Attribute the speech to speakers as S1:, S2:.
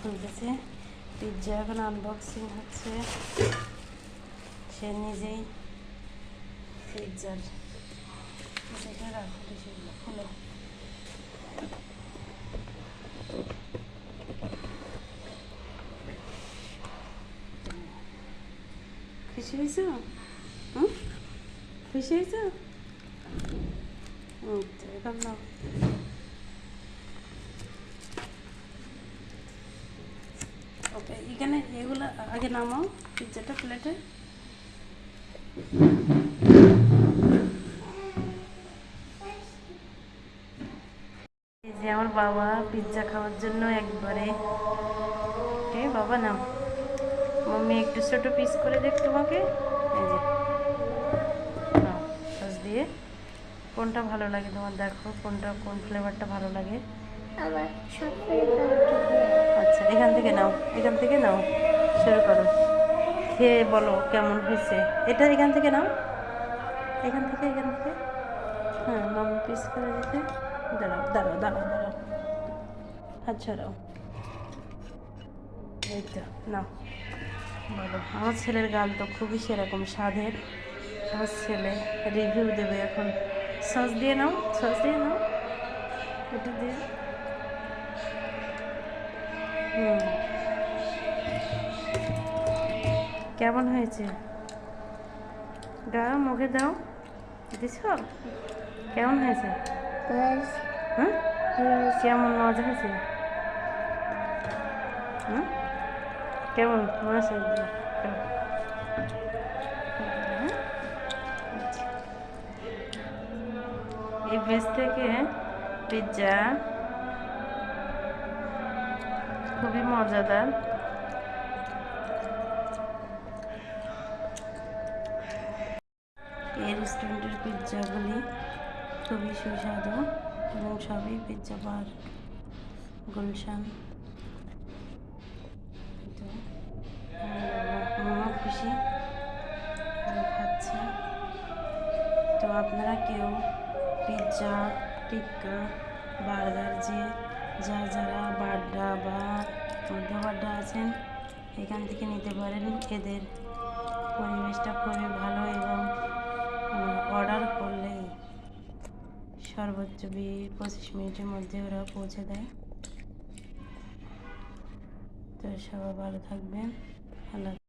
S1: খুলতেছে pizza এখন unboxing হচ্ছে। সে নিজেই পিৎজার সেটা রাখো সেগুলো খুলো। খুশি হয়েছো? হুম? খুশি হয়েছো? আচ্ছা এবার নাও ওকে, এখানে এগুলো আগে নামাও পিৎজাটা প্লেটে। এই যে আমার বাবা পিৎজা খাওয়ার জন্য একবারে এ বাবা নাও। মাম্মি একটু ছোট পিস করে দেখ তোমাকে। এই যে। দিয়ে। কোনটা ভালো লাগে তোমার দেখো, কোনটা, কোন ফ্লেভারটা ভালো লাগে।
S2: আমার
S1: আচ্ছা এখান থেকে নাও, এখান থেকে নাও, শুরু করো। খেয়ে বলো কেমন হয়েছে। এটা এখান থেকে নাও। এখান থেকে এখান থেকে। হ্যাঁ মাম পিস করে দিতে। দাঁড়াও দাঁড়াও দাঁড়াও দাঁড়াও। হাত ছড়াও। এই তো, নাও। বলো, আমার ছেলের গান তো খুবই সেরকম স্বাদের। আমার ছেলে রিভিউ দেবে এখন। সস দিয়ে নাও, সস দিয়ে নাও। এটা দিয়ে। কেমন হয়েছে? দাও মুখে দাও। দিছ? কেমন হয়েছে? হ্যাঁ কেমন মজা হয়েছে? কেমন? মজা। এই বেস থেকে পিৎজা খুবই মজাদার। এই রেস্টুরেন্টের পিৎজাগুলি খুবই সুস্বাদু এবং সবই পিৎজা বার গুলশান। খুশি খাচ্ছে। তো আপনারা কেউ পিৎজা টিক্কা, বার্গার যে যা যারা বাড্ডা বা মধ্য বাড্ডা আছেন, এখান থেকে নিতে পারেন। এদের পরিবেশটা খুবই ভালো এবং অর্ডার করলেই সর্বোচ্চ বিশ পঁচিশ মিনিটের মধ্যে ওরা পৌঁছে দেয়। তো সবাই ভালো থাকবেন। আল্লাহ